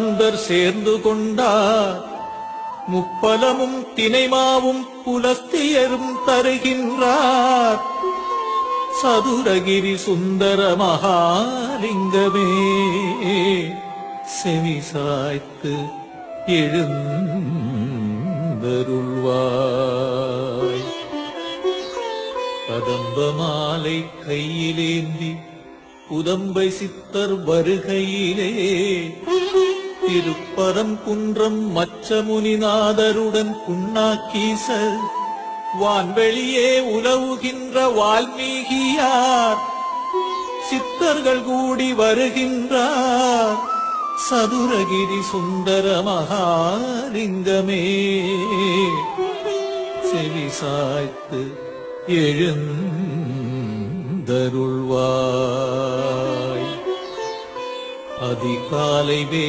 அந்தர் சேர்ந்து கொண்டார். முப்பலமும் தினைமாவும் புலஸ்தியரும் தருகின்றார். சதுரகிரி சுந்தர மகாலிங்கமே செவி சாய்த்து எழுந்தருள்வாய். கதம்ப மாலை கையிலேந்தி புதம்பை சித்தர் வருகையிலே திருப்பரம் குன்றம் மச்சமுனிநாதருடன் புண்ணாக்கீசர். வான்வெளியே உலவுகின்ற வால்மீகியார். சித்தர்கள் கூடி வருகின்றார். சதுரகிரி சுந்தர மகாலிங்கமே. செவி சாய்த்து எழுந்தருள்வாய். அதிகாலை வே